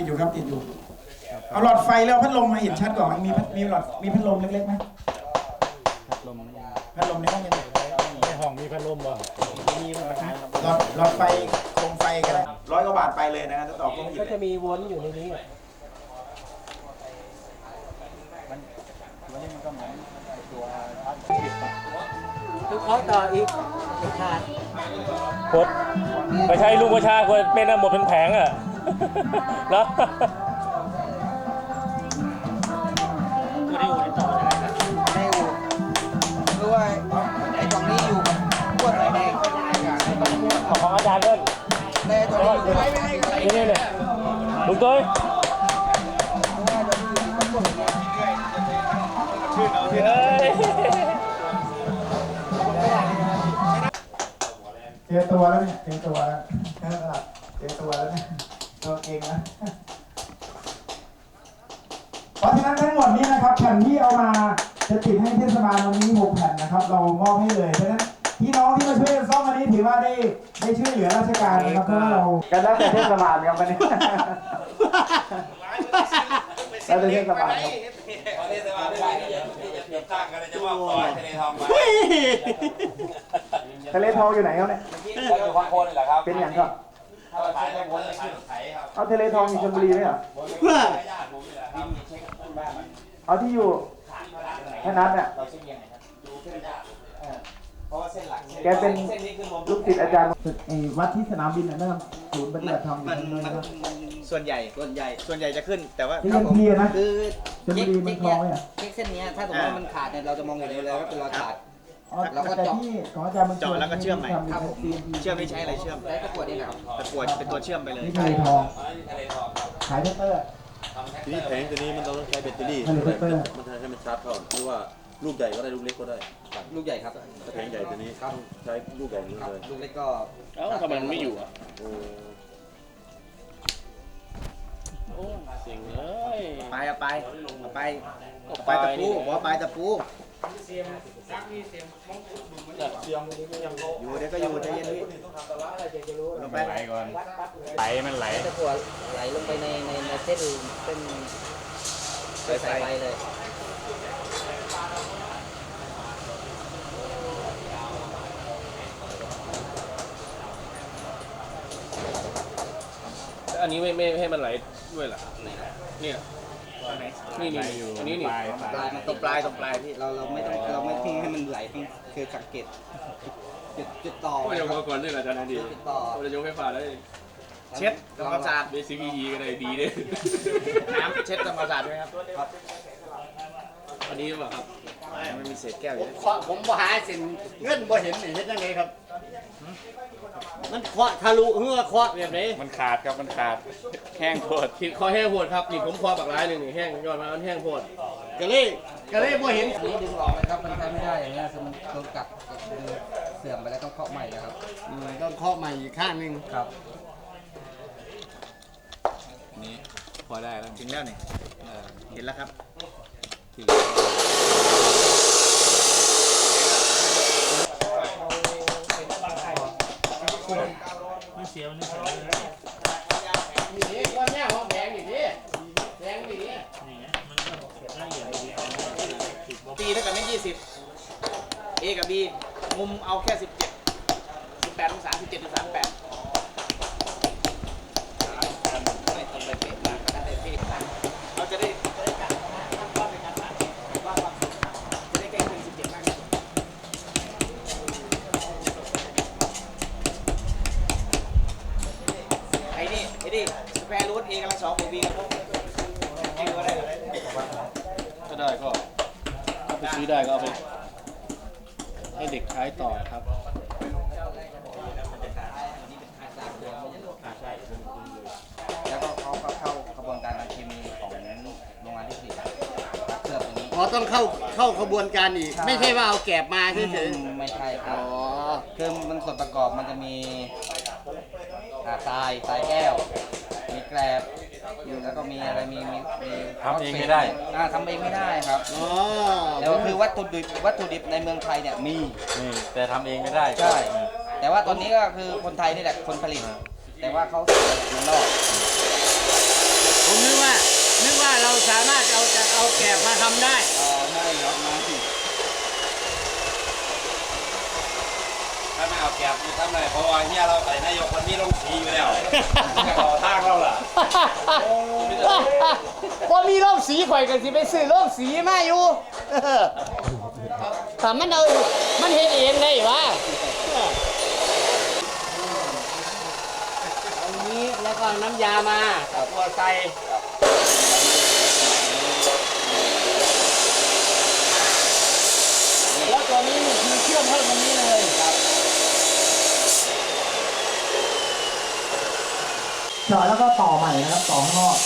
ติดอยู่ครับติดอยู่ เอาหลอดไฟแล้วเอาพัดลมมาเห็นชัดกว่ามันมีพัดมีหลอดมีพัดลมเล็กๆไหมพัดลมพัดลมในห้องยังไงในห้องมีพัดลมบ่หลอดหลอดไฟโคมไฟกันร้อยกว่าบาทไปเลยนะครับถ้าต่อโคมหินก็จะมีวนอยู่ในนี้วันนี้มันก็เหมือนตัวพัดคือเคาะต่ออีกไม่ขาดกดไปใช้ลุงประชาควรเป็นอะหมดเป็นแผงอะ แล้วได้อูคือว่าไอ้ตรงนี้อยู่กับพวกไฟแดงต้อของอาจารย์เล่นแต่ตัวนี้อยู่ไม่ไม่ไม่นี่นี่เนี่ยลุงตุ้ยเฮ้ยเจอตัวแล้วเนี่ยเจอตัวแล้วเออหลับเจอตัวแล้วเนี่ย ตัวเก่งนะเพราะฉะนั้นทั้งหมดนี้นะครับแผ่นที่เอามาจะติดให้เทศบาลวันนี้หกแผ่นนะครับ เรามอบให้เลยเพราะฉะนั้นพี่น้องที่มาช่วยกันซ่อมวันนี้ถือว่าได้ได้ช่วยเหลือราชการนะครับเพราะว่าเรากันแล้วแต่เทศบาลครับวันนี้ แล้วแต่เทศบาลครับทะเลทองอยู่ไหนครับเนี่ยเป็นอย่างครับ เอาทะเลทองอยู่ชลบุรีไหมเหรอเอาที่อยู่แค่นั้นเนี่ยแกเป็นลูกศิษย์อาจารย์ไอ้วัดที่สนามบินน่ะนะครับศูนย์ปฏิบัติธรรมอยู่มันตรงมันนะครับส่วนใหญ่ส่วนใหญ่ ส่วนใหญ่จะขึ้น แต่ว่าที่ยังเพียนะคือชลบุรีมันคลองไหมอะเช็คเส้นเนี้ยถ้าสมมติว่ามันขาดเนี่ยเราจะมองอย่างเดียวเลยว่าเป็นรอยขาด อ๋อแต่ที่ของอาจารย์มันเจาะแล้วก็เชื่อมใหม่ทำยู่ที่เชื่อมไม่ใช้อะไรเชื่อมแล้วตะกรวดนี่แหละครับตะกรวดเป็นตัวเชื่อมไปเลยนี่ทะเลทองขายเตอร์ทีนี้แผงตัวนี้มันต้องใช้แบตเตอรี่ฮัลโหลเปเปอร์มันจะให้มันชาร์จเข้าหรือว่าลูกใหญ่ก็ได้ลูกเล็กก็ได้ ลูกใหญ่ครับถ้าแผงใหญ่ตัวนี้ต้องใช้ลูกใหญ่นี้เลยลูกเล็กก็เอ้าทำไมมันไม่อยู่อะโอ้โอ้เสียงเลยไปเอาไปเอาไปเอาไปตะปูบอกว่าไปตะปู อยู่เดี๋ยวก็อยู่ใจเย็นพี่ลงไปไหลก่อนไหลมันไหลตะกรวไหลลงไปในในในเส้นเส้นสายไฟเลยอันนี้ไม่ไม่ให้มันไหลด้วยเหรอเนี่ย นี่นี่อันนี้นี่ปลายมันตรงปลายตรงปลายพี่เราเราไม่ต้องเราไม่ทิ้งให้มันไหลต้องคือสังเกตจุดจุดต่อก็ยังมาก่อนด้วยอาจารย์ดีจุดต่อเราจะยกไฟฟ้าได้เช็ดทำความสะอาดเบสิกอีก็ได้ดีด้วยน้ำเช็ดทำความสะอาดด้วยครับอันนี้ป่ะครับ มันมีเศษแก้วอยู่เคาะผมบ่หาเส้นเงินบ่เห็นนี่เฮ็ดยังไงครับ มันเคาะทะลุเฮือเคาะแบบนี้มันขาดครับมันขาดแห้งโพดคิดคอแห้งโพดครับนี่ผมคอปากร้ายหนึ่งนี่แห้งยอดมามันแห้งโพดก็เลยก็เลยบ่เห็นอันนี้ดึงออกเลยครับ มันใช้ไม่ได้อย่างเงี้ยมันโดนกัดดึงเสื่อมไปแล้วต้องเคาะใหม่นะครับ อืมต้องเคาะใหม่อีกข้างหนึงครับ นี่พอได้แล้วถึงแล้วนี่เห็นแล้วครับ นี่ก้อนแง่ห้องแดงนี่ดิแดงนี่ดิปีเท่ากับไม่ยี่สิบ A กับ B มุมเอาแค่สิบเจ็ดสิบแปดองศาสิบเจ็ดองศาแปดไม่ต้องไปเป๊ะมากก็ได้พี่เราจะได้จะได้การว่าเป็นการตัดว่าความสุขจะได้ใกล้เคียงสิบเจ็ดมากที่สุดไอ้นี่ไอ้นี่สแควร์รูท A กำลังสองบวก B กำลังลบ A ก็ได้ ถ้าได้ก็ถ้าไป ซื้อได้ก็เอาไปให้เด็กใช้ต่อครับแล้วก็เขาก็เข้ากระบวนการทางเคมีของโรงงานที่ผลิตเคลือบตัวนี้อ๋อต้องเข้าเข้าขบวนการอีก ไม่ใช่ว่าเอาแกบมาเฉยไม่ใช่คๆรัอ๋บอ คือมันส่วนประกอบมันจะมีอ่าทรายทรายแก้ว มีแกลบ แล้วก็มีอะไรมีมีมีทำเองไม่ได้ อ่าทำเองไม่ได้ครับอ๋อแล้วคือวัตถุดิบวัตถุดิบในเมืองไทยเนี่ยมี นี่แต่ทำเองไม่ได้ใช่ แต่ว่าตอนนี้ก็คือคนไทยนี่แหละคนผลิต แต่ว่าเขาส่งมาจากเมืองนอก ผมนึกว่า นึกว่าเราสามารถเอาจะเอาแกะมาทำได้ไม่ครับมาสิถ้าไม่ เอาแก็บจะทำอะไรเพราะว่าเฮียเราใส่นายกคนนี้ลงสีอยู่แล้วจะขอทางเราล่ะพอมีร่มสีข่อยกันสิไปซื้อร่มสีมาอยู่เออแต่มันเอามันเห็นเองได้วะเอานี้แล้วก็น้ำยามาตัวใส่แล้วตัวนี้มันคือเชื่อมเข้าตรงนี้เลยครับ เจาะแล้วก็ต่อใหม่นะครับต่อข้างนอก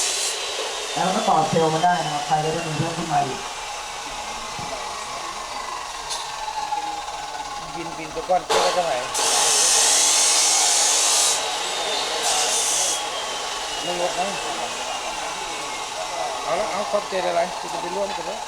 แล้วก็ต่อเซลล์มันได้นะครับใครจะได้มีเพิ่มขึ้นมาอีกบินบินตัวก้อนเจ้าเท่าไหร่มึงงกไหมเอาละเอาขอบใจอะไรจะไปร่วมกันแล้ว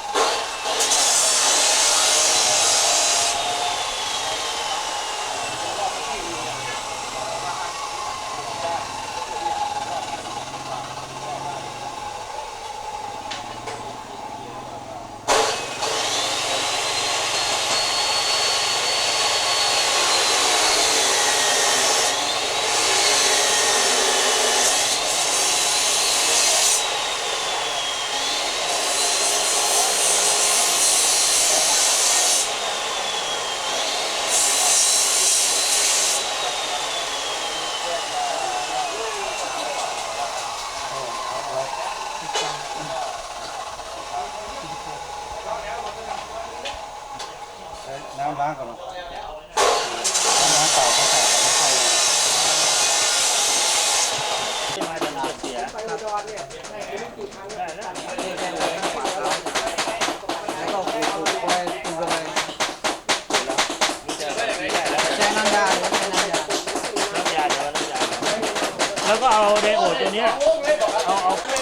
น้ำ ล้างก่อนเนาะน้ำล้างเปล่าเขาใส่กับน้ำไฟแล้วก็เอาไดโอดตัวเนี้ยเอาเอา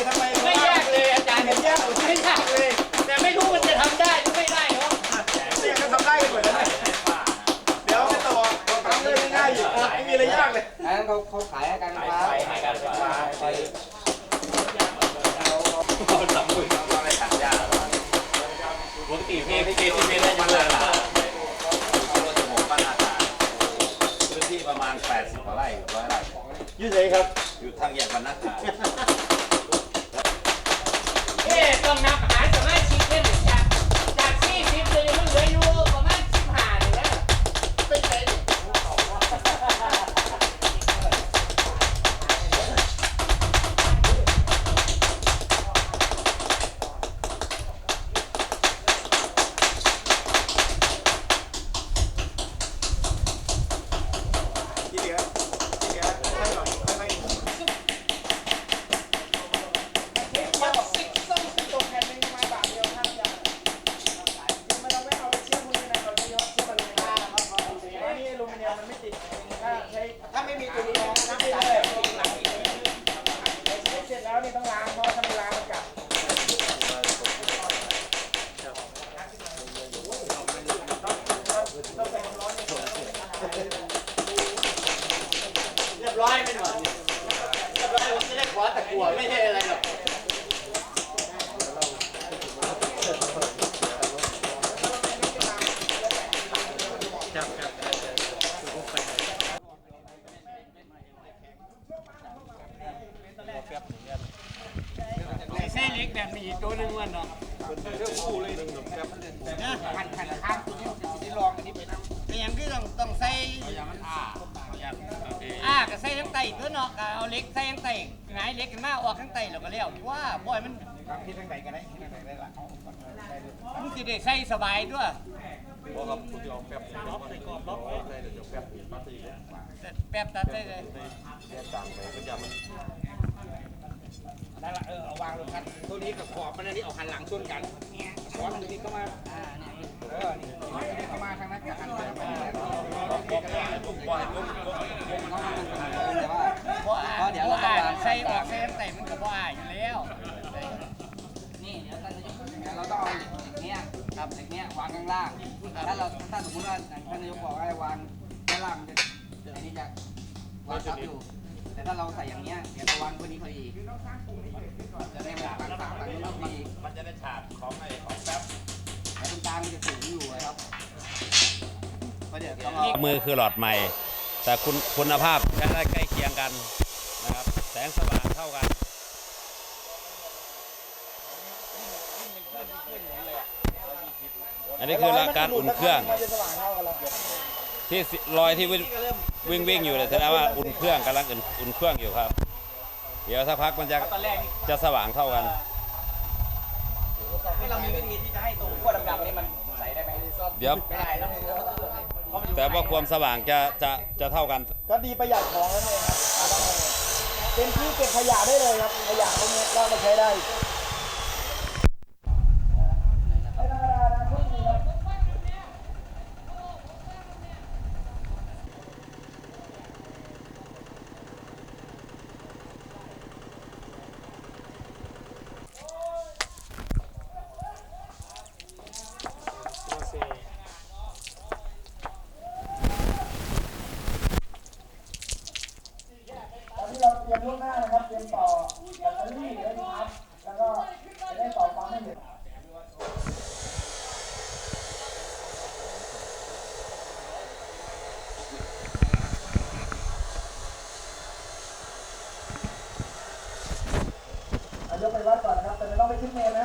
เขาเขาขายให้การไฟฟ้าขายการไฟฟ้าไฟเขาทำมือเขาอะไรถังยาปกติพี่พี่พี่พี่ได้ยังไงล่ะเอารถจะหมกบ้านอาตาพื้นที่ประมาณ 80กว่าไร่ร้อยไร่ยืดไหนครับ อยู่ทางแยกบรรณา หัวไม่ใช่อะไรหรอก ก็เอาเล็กใส่ทั้งไตหงายเล็กกันมาออกทั้งไตแล้วก็แล้วว่าบ่อยมันที่ทางไหนกันได้ที่ทางไหนได้ล่ะมันสิได้ใส่สบายด้วยเพราะครับคุณจะเอาแป๊บล็อกใส่กรอบล็อกใส่เดี๋ยวจะแป๊บปัดตีเลยแต่แป๊บตัดได้เลยแป๊บต่างไปก็อย่ามันได้ละเออเอาวางลงกันตัวนี้กับขอบมันอันนี้เอาหันหลังชนกันขอบตัวนี้ก็มาอ่าเนี่ยเออนี่ตัวนี้ก็มาทางนั้นกับหันไปมาแต่ว่าเพราะอ่าเพราะอ่าใส่ออกใส่ทั้งไตมันก็บ่อ่าอยู่แล้ว นี่เดี๋ยวท่านนายกเราต้องเอาเหล็กเนี้ยครับเหล็กเนี้ยวางข้างล่าง ถ้าเราถ้าสมมติว่าท่านนายกบอกให้วางข้างล่างมันจะอันนี้จะวางทับอยู่ แต่ถ้าเราใส่อย่างเงี้ยเดี๋ยวตะวันพอดีพอดีจะได้แบบต่างต่างกันรอบดีมันจะได้ฉากของไอ้ของแป๊บแต่ตรงกลางมันจะสูงอยู่นะครับเพราะเดี๋ยวต้องเอามือคือหลอดใหม่ แต่คุณคุณภาพจะได้ใกล้เคียงกันนะครับ แสงสว่างเท่ากันอันนี้คือการอุ่นเครื่อง ที่สิรอยที่วิ่งวิ่งวิ่งอยู่เนี่ยแสดงว่าอุ่นเครื่องกำลังอุ่นอุ่นเครื่องอยู่ครับ เดี๋ยวสักพักมันจะตอนแรกนี่จะสว่างเท่ากันให้เรามีวิธีที่จะให้ตรงขั้วดำๆนี่มันใส่ได้ไหมเดี๋ยวไม่ได้นะเพราะมันอยู่ แต่ว่าความสว่างจะจะจะเท่ากัน ก็ดีประหยัดของนั่นเองครับเอาต้องเลยเป็นที่เก็บขยะได้เลยครับขยะพวกนี้ก็มาใช้ได้ เอายกไปวัดก่อนนะครับ แต่ไม่ต้องไปขึ้นเมนนะ ะ